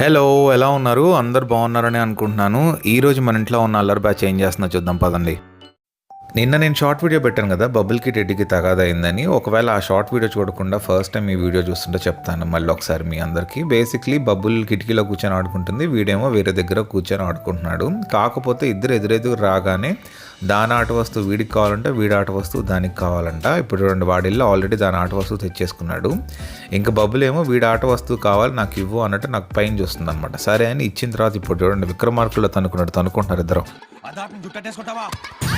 Hello ఎలా ఉన్నారు? అందరు బాగున్నారని అనుకుంటున్నాను. ఈరోజు మన ఇంట్లో ఉన్న అల్లరి బ్యాచ్ ఏం చేస్తున్నా చూద్దాం పదండి. నిన్న నేను షార్ట్ వీడియో పెట్టాను కదా బబుల్కి రెడ్డికి తగాదైందని. ఒకవేళ ఆ షార్ట్ వీడియో చూడకుండా ఫస్ట్ టైం ఈ వీడియో చూస్తుంటే చెప్తాను మళ్ళీ ఒకసారి మీ అందరికీ. బేసిక్లీ బబుల్ కిటికీలో కూర్చొని ఆడుకుంటుంది వీడేమో వేరే దగ్గర కూర్చొని ఆడుకుంటున్నాడు. కాకపోతే ఇద్దరు ఎదురెదురు రాగానే దాని ఆట వస్తువు వీడికి కావాలంటే వీడి ఆట వస్తువు దానికి కావాలంట. ఇప్పుడు రెండు వాడిల్లో ఆల్రెడీ దాని ఆట వస్తువు తెచ్చేసుకున్నాడు. ఇంకా బబుల్ ఏమో వీడి ఆట వస్తువు కావాలి నాకు ఇవ్వు అన్నట్టు నాకు పైన చూస్తుంది అనమాట సరే అని ఇచ్చిన తర్వాత ఇప్పుడు చూడండి విక్రమార్కుల్లో తనుకున్నాడు తనుకుంటున్నారు ఇద్దరు.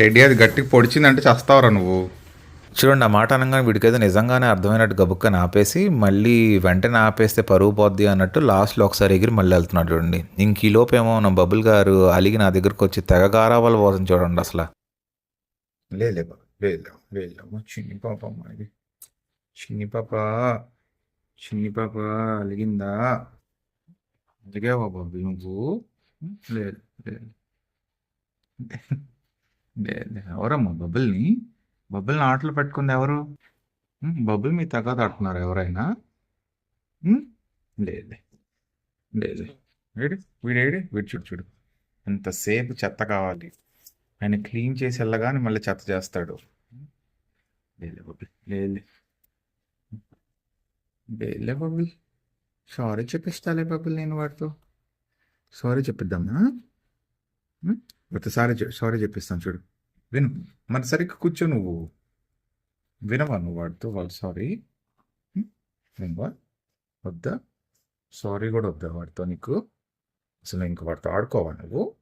టెడ్డీ అది గట్టికి పొడిచిందంటే చేస్తావురా నువ్వు. చూడండి ఆ మాట అనగానే వీడికైతే నిజంగానే అర్థమైనట్టు గబుక్కని ఆపేసి మళ్ళీ వెంటనే ఆపేస్తే పరుగు పోద్ది అన్నట్టు లాస్ట్లో ఒకసారి ఎగిరి మళ్ళీ వెళ్తున్నాడు చూడండి. ఇంక ఈ లోపేమో నా బబుల్ గారు అలిగి నా దగ్గరకు వచ్చి తెగ గారాబాల పోతుంది చూడండి అసలు. లేలే లేదు చిన్ని పాప చిన్ని పాప చిన్ని పాప అలిగిందా? అలిగావా బాబు నువ్వు? లేదు లేదు ఎవరమ్మా? బబుల్ని? బబుల్ని ఆటలు పెట్టుకుంది ఎవరు? బబుల్ మీ తగాద ఆడుతున్నారు ఎవరైనా? లేదు లేదు వీడు వీడేడు వీడు చూడు చూడు. ఎంతసేపు చెత్త కావాలి? ఆయన క్లీన్ చేసి వెళ్ళగానే మళ్ళీ చెత్త చేస్తాడు. లేదు బబుల్. లేదు లేదులే బబుల్. సారీ చెప్పిస్తాలే బబుల్ నేను వాడితో. సారీ చెప్పిద్దామా? ప్రతిసారి సారీ చెప్పిస్తాను చూడు. విను మరి సరిగ్గా కూర్చో నువ్వు. వినవా నువ్వు వాడితో? వాళ్ళు సారీ వినవా? వద్దా? సారీ కూడా వద్దా వాడితో నీకు? అసలు ఇంక వాడితో ఆడుకోవా నువ్వు?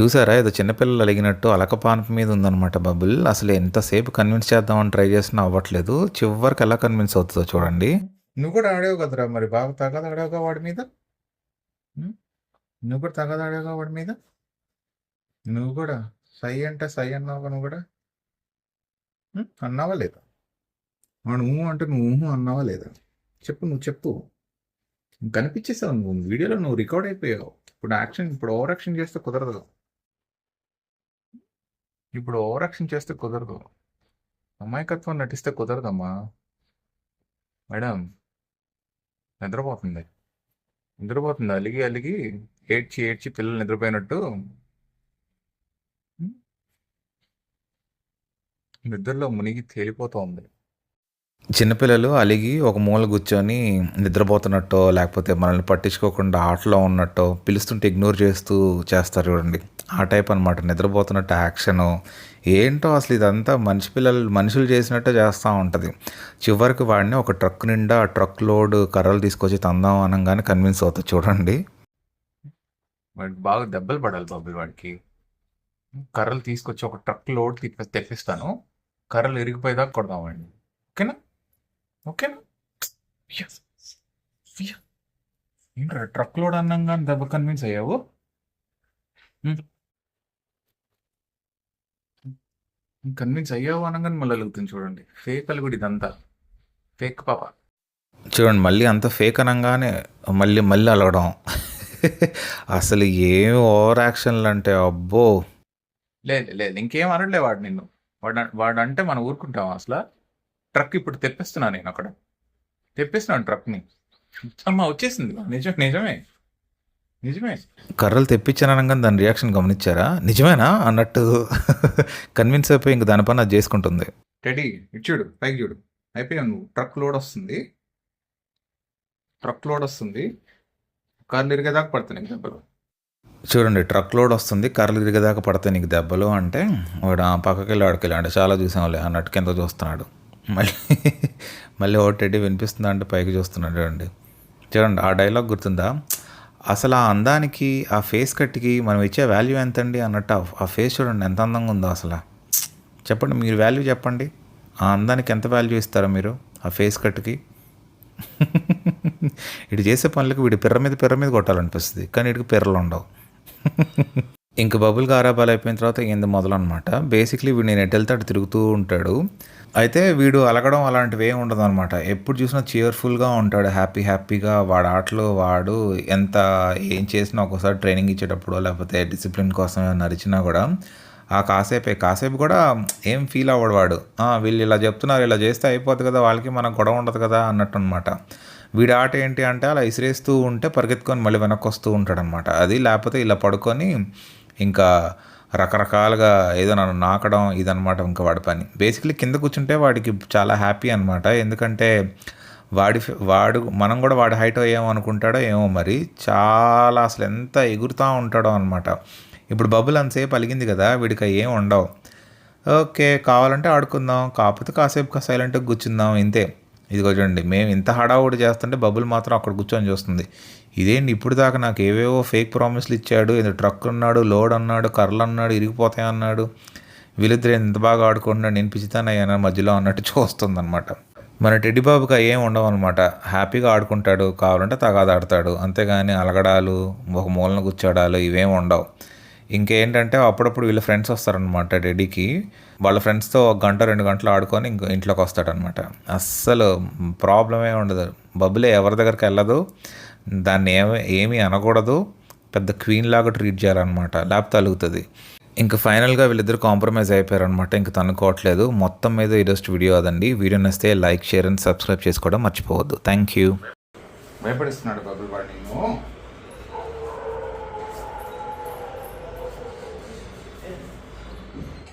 చూసారా? ఏదో చిన్నపిల్లలు అలిగినట్టు అలకపానపు మీద ఉందన్నమాట బబుల్. అసలు ఎంతసేపు కన్విన్స్ చేద్దామని ట్రై చేసినా అవ్వట్లేదు. చివరికి ఎలా కన్విన్స్ అవుతుందో చూడండి. నువ్వు కూడా ఆడావు కదరా మరి? బాగా తగద ఆడావుగా వాడి మీద? ఉం? నువ్వు కూడా తగద ఆడావుగా వాడి మీద? నువ్వు కూడా? సై అంటే సై అన్నావు నువ్వు కూడా? అన్నావా లేదా? వాడు ఊహు అంటే నువ్వు ఊహు అన్నావా లేదా? చెప్పు నువ్వు చెప్పు. కనిపించేసావు నువ్వు. వీడియోలో నువ్వు రికార్డ్ అయిపోయావు. ఇప్పుడు యాక్షన్ ఇప్పుడు ఓవర్ యాక్షన్ చేస్తే కుదరదు. ఇప్పుడు ఓవర్ యాక్షన్ చేస్తే కుదరదు. అమాయకత్వం నటిస్తే కుదరదమ్మా. మేడం నిద్రపోతుంది. నిద్రపోతుంది. అలిగి అలిగి ఏడ్చి ఏడ్చి పిల్లలు నిద్రపోయినట్టు నిద్రలో మునిగి తేలిపోతోంది. చిన్నపిల్లలు అలిగి ఒక మూల కూర్చొని నిద్రపోతున్నట్టో లేకపోతే మనల్ని పట్టించుకోకుండా ఆటలో ఉన్నట్టో పిలుస్తుంటే ఇగ్నోర్ చేస్తూ చేస్తారు చూడండి. ఆ టైప్ అనమాట నిద్రపోతున్నట్టు యాక్షన్. ఏంటో అసలు ఇదంతా మనిషి పిల్లలు మనుషులు చేసినట్టే చేస్తూ ఉంటుంది. చివరికి వాడిని ఒక ట్రక్ నిండా ఆ ట్రక్ లోడ్ కర్రలు తీసుకొచ్చి తందాం అనగానే కన్విన్స్ అవుతుంది చూడండి. బాగా దెబ్బలు పడాలి బాబు వాడికి. కర్రలు తీసుకొచ్చి ఒక ట్రక్ లోడ్ తెప్పి తెప్పిస్తాను. కర్రలు ఇరిగిపోయేదాకా కొడదామండి. ఓకేనా? ఓకేనా. ఏంట్రా ట్రక్ లోడ్ అన్నంగా దెబ్బ కన్విన్స్ అయ్యావు? కన్విన్స్ అయ్యావు అనగానే మళ్ళీ అలుగుతుంది చూడండి. ఫేక్ అలుగుడు ఇదంతా. ఫేక్ పాప. చూడండి మళ్ళీ అంత ఫేక్ అనగానే మళ్ళీ మళ్ళీ అలగడం. అసలు ఏం ఓవర్ యాక్షన్లు అంటే అబ్బో. లేదు లేదు ఇంకేం అనట్లే వాడు నిన్ను. వాడు వాడు అంటే మనం ఊరుకుంటాం అసలు. ట్రక్ ఇప్పుడు తెప్పిస్తున్నా నేను అక్కడ. తెప్పిస్తున్నాను ట్రక్ని. అమ్మ వచ్చేసింది. నిజం నిజమే. నిజమే. కర్రలు తెప్పించాను అనగానే దాని రియాక్షన్ గమనించారా? నిజమేనా? అన్నట్టు కన్విన్స్ అయిపోయి ఇంక దాని పని అది చేసుకుంటుంది. టెడీ ఇటు చూడు పైకి చూడు. అయిపోయావు నువ్వు. ట్రక్ లోడ్ వస్తుంది. ట్రక్ లోడ్ వస్తుంది. కార్లు ఇరిగేదాకా పడుతుంది నీకు దెబ్బలు చూడండి ట్రక్ లోడ్ వస్తుంది కర్రలు తిరిగేదాకా పడతాయి నీకు దెబ్బలు అంటే వాడు "ఆ, పక్కకి వెళ్ళి ఆడికెళ్ళి అంటే చాలా చూసాంలే అన్నట్టు కింద చూస్తున్నాడు. మళ్ళీ మళ్ళీ ఓ టెడ్డీ వినిపిస్తుందా అంటే పైకి చూస్తున్నాడు చూడండి. చూడండి ఆ డైలాగ్ గుర్తుందా? అసలు ఆ అందానికి ఆ ఫేస్ కట్కి మనం ఇచ్చే వాల్యూ ఎంతండి అన్నట్టు ఆ- ఆ ఫేస్ చూడండి ఎంత అందంగా ఉందో అసలు. చెప్పండి మీరు వాల్యూ చెప్పండి. ఆ అందానికి ఎంత వాల్యూ ఇస్తారో మీరు ఆ ఫేస్ కట్కి ఇటు చేసే పనులకు వీడి పిర్ర మీద పిర్ర మీద కొట్టాలనిపిస్తుంది కానీ వీడికి పిర్రలు ఉండవు. ఇంక బబుల్ గారాబాలు అయిపోయిన తర్వాత ఏంది మొదలు అనమాట బేసిక్లీ వీడు నేను ఎటు అటు తిరుగుతూ ఉంటాడు. అయితే వీడు అలగడం అలాంటివి ఏమి ఉండదు అనమాట ఎప్పుడు చూసినా చీర్ఫుల్గా ఉంటాడు. హ్యాపీ హ్యాపీగా వాడు ఆటలో వాడు ఎంత ఏం చేసినా ఒక్కోసారి ట్రైనింగ్ ఇచ్చేటప్పుడు లేకపోతే డిసిప్లిన్ కోసం ఏమైనా కూడా ఆ కాసేపే కాసేపు కూడా ఏం ఫీల్ అవ్వడు వాడు. వీళ్ళు ఇలా చెప్తున్నారు ఇలా చేస్తే అయిపోద్ది కదా వాళ్ళకి మనకు గొడవ ఉండదు కదా అన్నట్టు అనమాట వీడి ఆట ఏంటి అంటే అలా ఇసిరేస్తూ ఉంటే పరిగెత్తుకొని మళ్ళీ వెనక్కి వస్తూ ఉంటాడనమాట. అది లేకపోతే ఇలా పడుకొని ఇంకా రకరకాలుగా ఏదో నన్ను నాకడం ఇదనమాట ఇంకా వాడి పని. బేసిక్లీ కింద కూర్చుంటే వాడికి చాలా హ్యాపీ అనమాట. ఎందుకంటే వాడి వాడు మనం కూడా వాడి హైట్ అయ్యాము అనుకుంటాడో ఏమో మరి చాలా అసలు ఎంత ఎగురుతూ ఉంటాడో అనమాట. ఇప్పుడు బబుల్ అంతసేపు అలిగింది కదా వీడికి ఏం ఉండవు. ఓకే కావాలంటే ఆడుకుందాం కాకపోతే కాసేపు సైలెంట్గా కూర్చుందాం ఇంతే. ఇదిగో చూడండి మేము ఇంత హడావుడి చేస్తుంటే బబుల్ మాత్రం అక్కడ కూర్చొని చూస్తుంది. ఇదేంటి ఇప్పుడు దాకా నాకు ఏవేవో ఫేక్ ప్రామిస్లు ఇచ్చాడు ఇది ట్రక్ అన్నాడు లోడ్ అన్నాడు కర్రలు అన్నాడు ఇరిగిపోతాయి అన్నాడు. వీళ్ళిద్దరు ఎంత బాగా ఆడుకుంటున్నాడు నేను పిచ్చితానయ్యాను మధ్యలో అన్నట్టు చూస్తుంది అనమాట మన టెడ్డి బాబుకి ఏం ఉండవు అనమాట హ్యాపీగా ఆడుకుంటాడు కావాలంటే తగాదాడతాడు అంతేగాని అలగడాలు ఒక మూలన కూర్చోడాలు ఇవేం ఉండవు. ఇంకేంటంటే అప్పుడప్పుడు వీళ్ళ ఫ్రెండ్స్ వస్తారనమాట డెడీకి వాళ్ళ ఫ్రెండ్స్తో ఒక గంట రెండు గంటలు ఆడుకొని ఇంకో ఇంట్లోకి వస్తాడనమాట. అస్సలు ప్రాబ్లమే ఉండదు. బబ్బులే ఎవరి దగ్గరికి వెళ్ళదు. దాన్ని ఏమి ఏమీ అనకూడదు. పెద్ద క్వీన్ లాగా ట్రీట్ చేయాలన్నమాట. లేకపోతే అలుగుతుంది. ఇంకా ఫైనల్గా వీళ్ళిద్దరు కాంప్రమైజ్ అయిపోయారనమాట ఇంకా తనుకోవట్లేదు మొత్తం మీద ఈరోజు వీడియో అదండి. వీడియో నస్తే లైక్ షేర్ అండ్ సబ్స్క్రైబ్ చేసుకోవడం మర్చిపోవద్దు. Thank you. భయపడిస్తున్నాడు బబుల్ వాడు నేను